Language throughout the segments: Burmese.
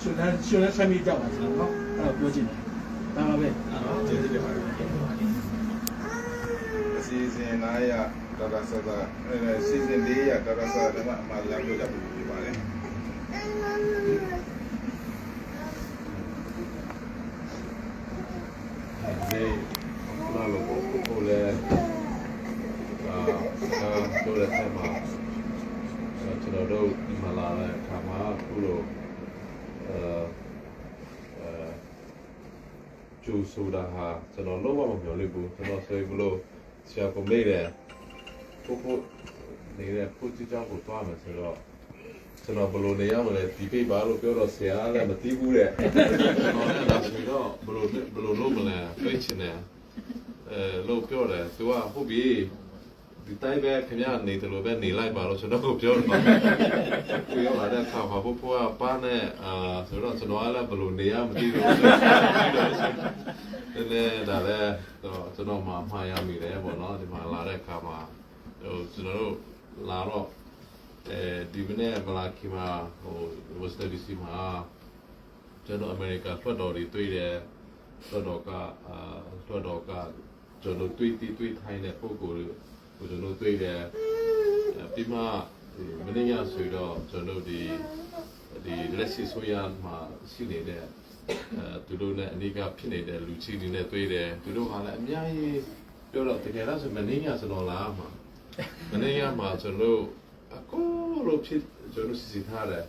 ရှင်တန်းရှင်လည်းဆက်မိကြပါစေနော်အဲ့တော့ပြောချင်တယ်ဒါပါပဲကျေးဇူးတင်ပါတယ်အစီအစဉ်900ဒေါက်တာဆသာအဲစီစဉ်400ဒေါက်တာဆသာဓမ္မအမှားလမ်းပြောကြဖို့ဖြစ်ပါတယ်ဒီနာလို့ကိုကိုလည်းအာအာတို့လည်းဆက်မှာကျွန်တော်တို့ဒီမှာလာတဲ့အခါမှာခုလိုအဲအဲ ကျူဆိုတာဟာကျွန်တော်လုံးဝမပြောလို့ဘူးကျွန်တော်ဆိုရင်ဘလို့ဆရာကမေးတယ်ကိုကိုနေတဲ့ကိုကြည့်ကြောင်းကိုတွားမယ်ဆိုတော့ကျွန်တော်ဘလို့နေရမလဲဒီပိတ်ပါလို့ပြောတော့ဆရာလည်းမသိဘူးတဲ့ကျွန်တော်လည်းဒါဆိုတော့ဘလို့ဘလို့လုပ်မလဲဖိတ်ချင်တယ်အဲလို့ပြောတယ်သူကဟုတ်ပြီ ဒီတိုင်းပဲခင်ဗျာနေတယ်လို့ပဲနေလိုက်ပါလို့ကျွန်တော်ကိုပြောတော့သူရောက်လာတဲ့အခါမှာဘုဖွားပါနဲ့အာဆိုတော့ကျွန်တော်လည်းဘလို့နေရမသိဘူးတယ်လေဒါလည်းတော့ကျွန်တော်မှမှားရမိတယ်ပေါ့နော်ဒီမှာလာတဲ့အခါမှာဟိုကျွန်တော်တို့လာတော့အဲဒီမနေ့မလာခင်မှာဟို was the DC မှာကျွန်တော်အမေရိကဖတ်တော်တွေတွေ့တယ်ဖတ်တော်ကအာဖတ်တော်ကကျွန်တော်တွေ့တီးတွေ့ထိုင်းတဲ့ပုံကိုယ် ကိုကျွန်တော်တွေ့တယ်ပြီးမှမနေ့ညဆိုတော့ကျွန်တော်ဒီဒီလက်ရှိဆိုရမှာရှိနေတဲ့အဲသူတို့နဲ့အနိကဖြစ်နေတဲ့လူချင်းတွေနဲ့တွေ့တယ်သူတို့ကလည်းအများကြီးပြောတော့တကယ်တော့ဆိုမနေ့ညကျွန်တော်လာမှာမနေ့ညမှာကျွန်တော်အကူလို့ဖြစ်ကျွန်တော်စီစီထားတယ်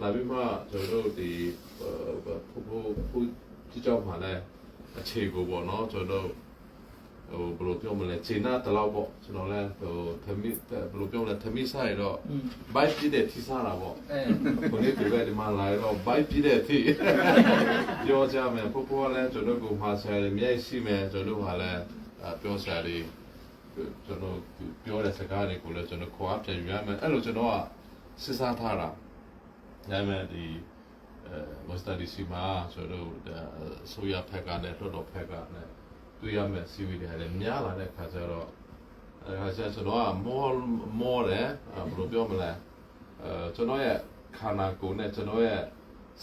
လာပြီးမှကျွန်တော်ဒီဖူဖူဖူဒီကြောင့်မှလည်းအခြေကိုပေါ့နော်ကျွန်တော် ဟိုဘယ်လိုပြောမလဲခြေနာတလောက်ပေါ့ကျွန်တော်လည်းဟိုသမီးဘယ်လိုပြောမလဲသမီးဆိုင်တော့ဘိုက်ပြည့်တဲ့ထိစားတာပေါ့အဲကိုလေးတွေပဲဒီမှာလာတော့ဘိုက်ပြည့်တဲ့ထိပြောကြမယ်ပို့ပို့လည်းကျွန်တော်ကမှာဆရာလေးမြိုက်ရှိမယ်ကျွန်တော်ကလည်းပြောဆရာလေးကျွန်တော်ပြောတဲ့စကားတွေကိုလည်းကျွန်တော်ခွာပြန်ယူရမယ်အဲ့လိုကျွန်တော်ကစစ်စားထားတာဒါပေမဲ့ဒီအဲမစတာဒီစီမှာကျွန်တော်ဆိုရဖက်ကနဲ့တော်တော်ဖက်ကနဲ့ တွေ့ရမယ်စီဝီတွေလည်းများလာတဲ့ခါကျတော့အဲဆရာကျွန်တော်ကမောမောတယ်ဘယ်လိုပြောမလဲအဲကျွန်တော်ရဲ့ခန္ဓာကိုယ်နဲ့ကျွန်တော်ရဲ့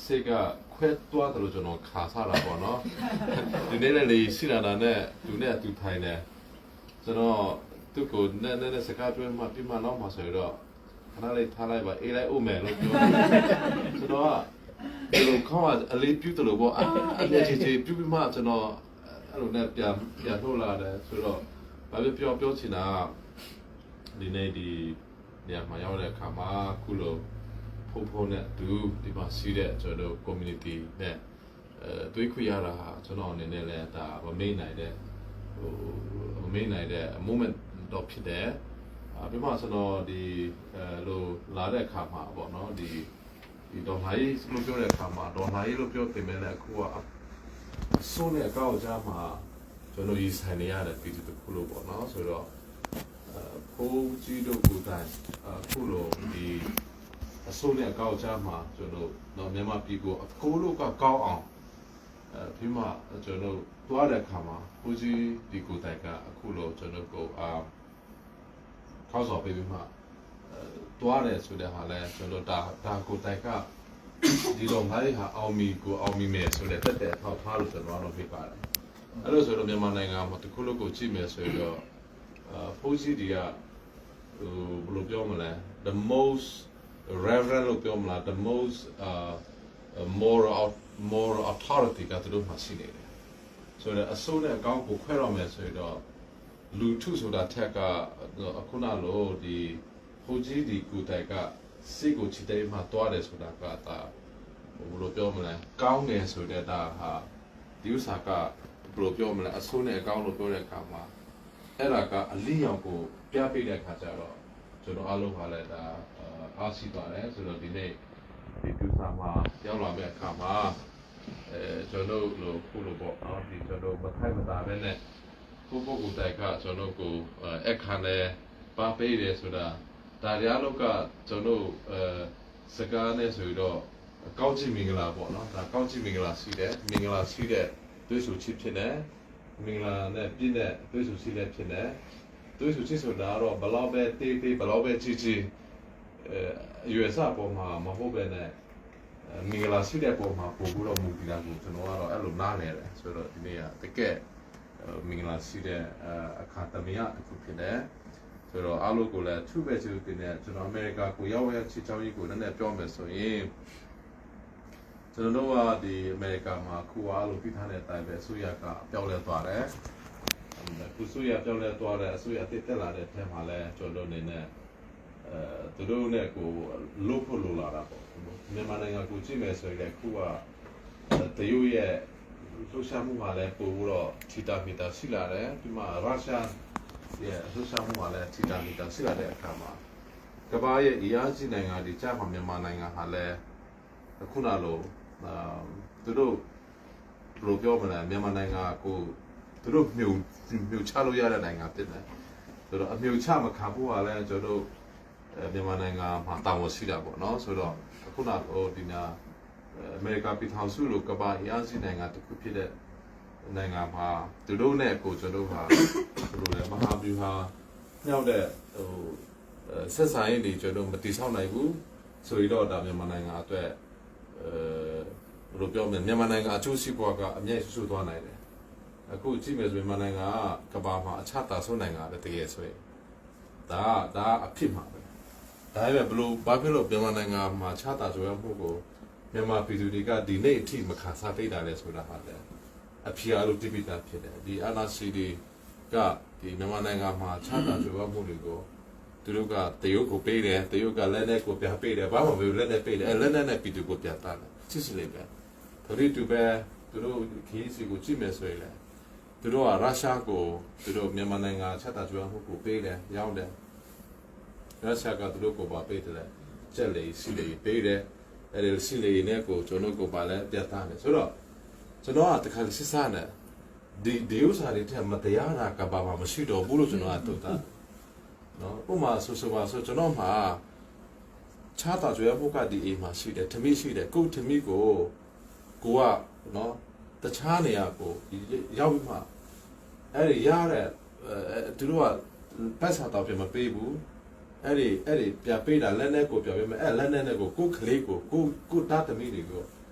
စိတ်ကခွဲသွားတယ်လို့ကျွန်တော်ခါစားတာပေါ့နော်ဒီနေ့လည်းလေစီလာတာနဲ့သူနဲ့သူထိုင်တယ်ကျွန်တော်သူ့ကိုနဲ့နဲ့နဲ့စကားပြောမှပြမနောက်မှဆိုတော့ခဏလေးထားလိုက်ပါအေးလိုက်ဦးမယ်လို့ပြောကျွန်တော်ကဘယ်လိုခေါင်းကအလေးပြုတ်တယ်လို့ပေါ့အာအလေးချေချေပြုတ်ပြီးမှကျွန်တော် အဲ့လိုနဲ့ပြန်ပြန်ထုတ်လာတယ်ဆိုတော့ဘာပဲပြောပြောချင်တာကဒီနေ့ဒီနေရာမှာရောက်တဲ့အခါမှာခုလိုဖုန်းဖုန်းနဲ့သူဒီမှာစီးတဲ့ကျွန်တော်တို့ community နဲ့အဲတွေးခွေရတာဟာကျွန်တော်အနေနဲ့လည်းဒါမမေ့နိုင်တဲ့ဟိုမမေ့နိုင်တဲ့ moment တော့ဖြစ်တယ်အပြမကျွန်တော်ဒီအဲလိုလာတဲ့အခါမှာပေါ့နော်ဒီဒီဒေါ်လာကြီးလို့ပြောတဲ့အခါမှာဒေါ်လာကြီးလို့ပြောတင်မဲ့လည်းအခုက အစိုးနဲ့အကောက်ကြားမှာကျွန်တော်ရေးဆိုင်နေရတဲ့ပြည်သူတစ်ခုလို့ပေါ့နော်ဆိုတော့အဖိုးကြီးတို့ကိုယ်တိုင်အခုလိုဒီအစိုးနဲ့အကောက်ကြားမှာကျွန်တော်တော့မြန်မာပြည်ကိုအကိုလို့ကကောင်းအောင်အဲပြီးမှကျွန်တော်သွားတဲ့အခါမှာဖိုးကြီးဒီကိုယ်တိုင်ကအခုလိုကျွန်တော်ကိုအာထောက်ဆော်ပေးပြီးမှအဲသွားတယ်ဆိုတဲ့ဟာလဲကျွန်တော်ဒါဒါကိုယ်တိုင်က ဒီတော့ငါးဟာအောင်မီကိုအောင်မီမယ်ဆိုတဲ့တက်တဲ့ထောက်ထားလို့ကျွန်တော်တော့ပြပါတယ်အဲ့လိုဆိုတော့မြန်မာနိုင်ငံမှာတစ်ခုလုံးကိုကြည့်မယ်ဆိုတော့အာဖိုးစီဒီကဟိုဘယ်လိုပြောမလဲ the most reverend လို့ပြောမလား the most uh moral moral authority ကသူတို့မှရှိနေတယ်ဆိုတော့အစိုးနဲ့အကောင်းကိုခွဲတော့မယ်ဆိုတော့လူထုဆိုတာထက်ကအခုနလိုဒီဖိုးကြီးဒီကူတိုက်က စိတ်ကိုချစ်တဲ့မှာတွားတယ်ဆိုတာကဒါဘယ်လိုပြောမလဲကောင်းတယ်ဆိုတဲ့ဒါဟာဒီဥစ္စာကဘယ်လိုပြောမလဲအဆိုးနဲ့အကောင်းလို့ပြောတဲ့အခါမှာအဲ့ဒါကအလင်းရောင်ကိုပြပေးတဲ့အခါကျတော့ကျွန်တော်အားလုံးဟာလည်းဒါအားရှိပါတယ်ဆိုတော့ဒီနေ့ဒီပြူစာမှာရောက်လာတဲ့အခါမှာအဲကျွန်တော်တို့ခုလိုပေါ့နော်ဒီကျွန်တော်မထိုင်မသာပဲနဲ့ကိုကိုကိုတိုက်ကကျွန်တော်ကိုအခါနဲ့ပါပေးတယ်ဆိုတာ ဒါရရလောက်ကကျွန်တော်အဲစကားနဲ့ဆိုတော့ကောင်းချီမင်္ဂလာပေါ့နော်ဒါကောင်းချီမင်္ဂလာရှိတယ်မင်္ဂလာရှိတဲ့တွေးဆူချစ်ဖြစ်နေမင်္ဂလာနဲ့ပြည့်တဲ့တွေးဆူရှိတဲ့ဖြစ်နေတွေးဆူချစ်ဆိုတာတော့ဘလောက်ပဲတေးတေးဘလောက်ပဲချစ်ချစ်အဲရွယ်စပေါ်မှာမဟုတ်ပဲနဲ့မင်္ဂလာရှိတဲ့ပုံမှာပို့ပြီးတော့မူတည်တာကိုကျွန်တော်ကတော့အဲ့လိုနားလည်တယ်ဆိုတော့ဒီနေ့ကတကယ်မင်္ဂလာရှိတဲ့အခါသမယတစ်ခုဖြစ်တယ် ဆိုတော့အားလုံးကိုလည်းသူ့ပဲသူတင်တဲ့ကျွန်တော်အမေရိကကိုရောက်ရချစ်ချောင်းကြီးကိုလည်းနည်းနည်းပြောမယ်ဆိုရင်ကျွန်တော်တို့ကဒီအမေရိကမှာခုအားလုံးပြီးထားတဲ့အတိုင်းပဲအစိုးရကပြောင်းလဲသွားတယ်ခုဆိုရပြောင်းလဲသွားတဲ့အစိုးရတက်တက်လာတဲ့အထက်မှာလည်းကျွန်တော်တို့အနေနဲ့အဲသူတို့နဲ့ကိုလို့ဖို့လိုလာတာပေါ့မြန်မာနိုင်ငံကိုကြည့်မယ်ဆိုရင်ခုကတရုတ်ရဲ့လှုပ်ရှားမှုမှာလည်းပို့ပြီးတော့ချီတာမီတာရှိလာတယ်ဒီမှာရုရှား ရဲ့လှုပ်ရှားမှုမှာလည်းချီတာမီတာရှိလာတဲ့အခါမှာကမ္ဘာရဲ့အရာကြီးနိုင်ငံတွေကြားမှာမြန်မာနိုင်ငံဟာလည်းခုနလိုအာသူတို့ဘယ်လိုပြောမလဲမြန်မာနိုင်ငံကိုသူတို့မြုံမြုံချလို့ရတဲ့နိုင်ငံဖြစ်တယ်ဆိုတော့အမြုံချမခံဖို့ကလည်းကျွန်တော်တို့အဲမြန်မာနိုင်ငံမှာတာဝန်ရှိတာပေါ့နော်ဆိုတော့ခုနဟိုဒီနာအမေရိကပြည်ထောင်စုလိုကမ္ဘာအင်အားကြီးနိုင်ငံတစ်ခုဖြစ်တဲ့ နိုင်ငံမှာသူတို့နဲ့ကိုကျွန်တော်တို့ဟာဘယ်လိုလဲမဟာဗျူဟာမြောက်တဲ့ဟိုဆက်ဆံရေးတွေကျွန်တော်မတိဆောက်နိုင်ဘူးဆိုရတော့ဒါမြန်မာနိုင်ငံအတွက်အဲဘယ်လိုပြောမလဲမြန်မာနိုင်ငံအကျိုးစီးပွားကအမြဲဆူသွားနိုင်တယ်အခုကြည့်မယ်ဆိုရင်မြန်မာနိုင်ငံကကမ္ဘာမှာအချတာဆုံးနိုင်ငံပဲတကယ်ဆိုရင်ဒါဒါအဖြစ်မှာပဲဒါပေမဲ့ဘလို့ဘာဖြစ်လို့မြန်မာနိုင်ငံမှာချတာဆိုရမှုကိုမြန်မာပြည်သူတွေကဒီနေ့အထိမခံစားသိတာလဲဆိုတာဟာလေ အဖြေအလုပ်တိပိတာဖြစ်တယ်ဒီအနာစီဒီကဒီမြန်မာနိုင်ငံမှာချတာဆိုရမှုတွေကိုသူတို့ကတရုတ်ကိုပေးတယ်တရုတ်ကလက်နဲ့ကိုပြပေးတယ်ဘာမှမပြောလက်နဲ့ပေးတယ်အဲလက်နဲ့နဲ့ပြည်သူကိုပြတာတယ်ချစ်စလေးပဲဒါရီတူပဲသူတို့ခီးစီကိုကြည့်မယ်ဆိုရင်လေသူတို့ကရုရှားကိုသူတို့မြန်မာနိုင်ငံချတာဆိုရမှုကိုပေးတယ်ရောင်းတယ်ရုရှားကသူတို့ကိုပါပေးတယ်ကျက်လေစီလေပေးတယ်အဲ့ဒီစီလေနဲ့ကိုကျွန်တော်ကိုပါလဲပြတာတယ်ဆိုတော့ ကျွန်တော်ကတခါစစ်စားနေဒီဒီဥစ္စာတွေထက်မတရားတာကဘာမှမရှိတော့ဘူးလို့ကျွန်တော်ကတူတာနော်ဥပမာဆိုဆိုပါဆိုကျွန်တော်မှာချာတာကြွယ်ဖို့ကဒီအိမ်မှာရှိတယ်ထမိရှိတယ်ကိုထမိကိုကိုကနော်တခြားနေရာကိုရောက်ပြီးမှအဲ့ဒီရတဲ့အဲသူတို့ကပတ်စာတော့ပြမပေးဘူးအဲ့ဒီအဲ့ဒီပြပေးတာလက်နဲ့ကိုပြပေးမယ်အဲ့လက်နဲ့နဲ့ကိုကိုကလေးကိုကိုကိုတာသမီးတွေကိုပြန်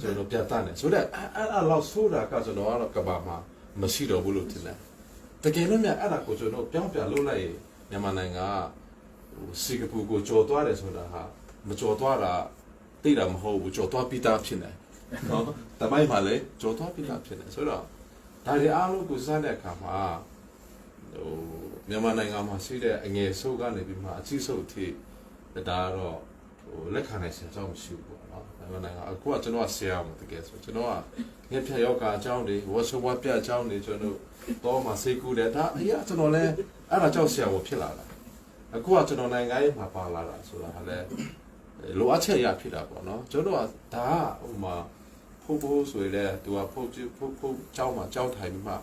ကျွန်တော်ပြန်တတ်တယ်ဆိုတော့အဲ့အဲ့လောက်ဆိုတာကကျွန်တော်ကတော့ကဘာမှာမရှိတော့ဘူးလို့ထင်တယ်တကယ်လို့မြအဲ့ဒါကိုကျွန်တော်ပြောင်းပြန်လုပ်လိုက်ရင်မြန်မာနိုင်ငံကဟိုစင်ကာပူကိုကြော်သွားတယ်ဆိုတာဟာမကြော်သွားတာသိတာမဟုတ်ဘူးကြော်သွားပြီးသားဖြစ်နေနော်တမိုင်းမှာလည်းကြော်သွားပြီးသားဖြစ်နေဆိုတော့ဒါတွေအားလုံးကိုစတဲ့အခါမှာဟိုမြန်မာနိုင်ငံမှာရှိတဲ့အငယ်ဆုပ်ကနေပြီးမှအကြီးဆုံးအထိဒါကတော့ဟိုလက်ခံနိုင်စရာအကြောင်းမရှိဘူးပေါ့ နော်နိုင်ငံနိုင်ငံအခုကကျွန်တော်ကဆရာမှာတကယ်ဆိုကျွန်တော်ကငှက်ဖြတ်ယောဂအကြောင်းတွေဝါဆိုဝါပြအကြောင်းတွေကျွန်တော်တော့မှစိတ်ကူးတယ်ဒါအရာကျွန်တော်လည်းအဲ့ဒါကြောင့်ဆရာကိုဖြစ်လာတာအခုကကျွန်တော်နိုင်ငံရေးမှာပါလာတာဆိုတာဟာလည်းလိုအပ်ချက်ရဖြစ်တာပေါ့နော်ကျွန်တော်ကဒါကဟိုမှာဖို့ဖို့ဆိုရတဲ့သူကဖို့ဖို့ဖို့ကြောင်းမှာကြောင်းထိုင်ပြီးမှအဲ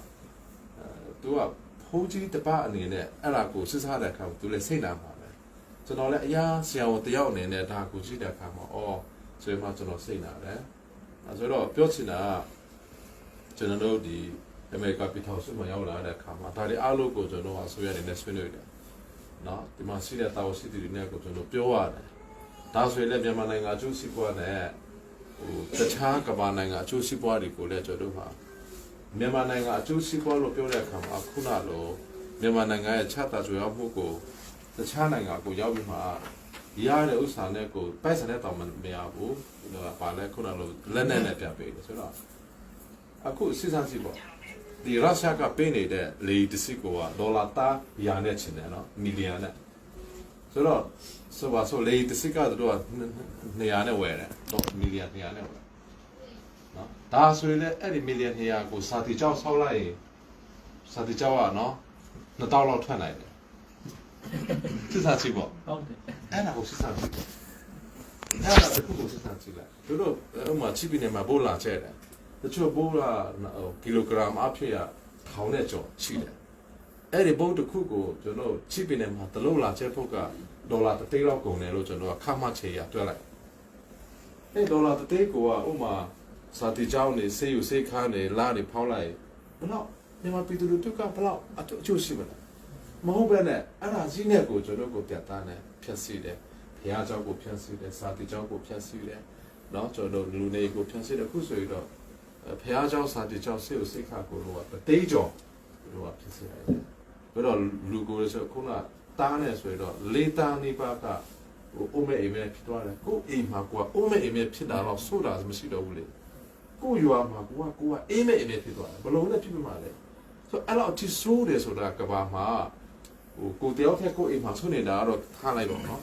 သူကဖိုးကြီးတပအနေနဲ့အဲ့ဒါကိုစစ်စားတဲ့အခါသူလည်းစိတ်နာမှာပဲကျွန်တော်လည်းအရာဆရာကိုတယောက်အနေနဲ့ဒါကိုကြည့်တဲ့အခါမှာအော် ဆိုရင်မှကျွန်တော်စိတ်နာတယ်အဲဆိုတော့ပြောချင်တာကကျွန်တော်တို့ဒီအမေရိကပြည်ထောင်စုမှာရောက်လာတဲ့အခါမှာဒါတွေအားလုံးကိုကျွန်တော်အစိုးရအနေနဲ့ဆွေးနွေးတယ်နော်ဒီမှာရှိတဲ့တာဝန်ရှိသူတွေနဲ့ကိုကျွန်တော်ပြောရတယ်ဒါဆိုရင်လည်းမြန်မာနိုင်ငံအကျိုးစီးပွားနဲ့ဟိုတခြားကမ္ဘာနိုင်ငံအကျိုးစီးပွားတွေကိုလည်းကျွန်တော်ဟာမြန်မာနိုင်ငံအကျိုးစီးပွားလို့ပြောတဲ့အခါမှာခုနလိုမြန်မာနိုင်ငံရဲ့ခြားတာကြွယ်မှုကိုတခြားနိုင်ငံကိုရောက်ပြီးမှ ရတဲ့ဥစ္စာနဲ့ကိုပိုက်ဆံနဲ့တောင်မရဘူးဟိုပါလဲခုနလိုလက်နဲ့နဲ့ပြပေးတယ်ဆိုတော့အခုစစ်စမ်းစီပေါ့ဒီရုရှားကပေးနေတဲ့လေတစစ်ကိုကဒေါ်လာသားရာနဲ့ချင်တယ်နော်မီလီယံနဲ့ဆိုတော့ဆိုပါဆိုလေတစစ်ကတော့200နဲ့ဝယ်တယ်တော့မီလီယံ200နဲ့ဝယ်နော်ဒါဆိုရင်လည်းအဲ့ဒီမီလီယံ200ကိုစာတီကြောက်ဆောက်လိုက်ရင်စာတီကြောက်ကနော်2000လောက်ထွက်နိုင်တယ် စစ်စမ်းစီပေါ့ဟုတ်တယ်အဲ့ဒါကိုစစ်စားကြည့်အဲ့ဒါတခုကိုစစ်စားကြည့်လိုက်တို့တို့ဥမာချီပီနေမှာဘိုးလာကျဲတယ်တချို့ဘိုးလာကီလိုဂရမ်အဖြစ်ရထောင်နဲ့ကျော်ရှိတယ်အဲ့ဒီဘိုးတစ်ခုကိုကျွန်တော်ချီပီနေမှာတလုံးလာကျဲဖို့ကဒေါ်လာတစ်သိန်းလောက်ကုန်တယ်လို့ကျွန်တော်ကခမချေရတွက်လိုက်အဲ့ဒေါ်လာတစ်သိန်းကိုကဥမာစာတီချောင်းနေဆေးယူဆေးခန်းနေလာနေဖောင်းလိုက်ဘလောက်မြန်မာပြည်သူတို့ကဘလောက်အကျိုးရှိမလဲ မဟုတ်ပဲနဲ့အဲ့ဒါကြီးနဲ့ကိုကျွန်တော်ကိုပြတ်သားနေဖြတ်စီတယ်ဘုရားเจ้าကိုဖြတ်စီတယ်စာတိเจ้าကိုဖြတ်စီတယ် เนาะကျွန်တော်တို့လူနေကိုဖြန့်စစ်တဲ့ခုဆိုရင်တော့ဖះเจ้าစာတိเจ้าစေကိုစိတ်ခါကိုတော့ပတေးကြော်တို့ကဖြစ်စစ်လိုက်တယ်ဘယ်တော့လူကိုဆိုခုနတားနေဆိုရင်တော့လေးတားနေပါကဟိုအုံးမဲ့အိမ်မဲ့ဖြစ်သွားတယ်ကိုအိမ်မှာကိုကအုံးမဲ့အိမ်မဲ့ဖြစ်တာတော့ဆိုတာမရှိတော့ဘူးလေကိုရွာမှာကိုကကိုကအိမ်မဲ့အိမ်မဲ့ဖြစ်သွားတယ်ဘလုံးနဲ့ဖြစ်မှာလဲဆိုအဲ့တော့အတီဆိုးတယ်ဆိုတာကဘာမှာ ဟိုကိုတယောက်ထက်ကိုအိမ်မှာဆွနေတာကတော့ထားလိုက်ပါတော့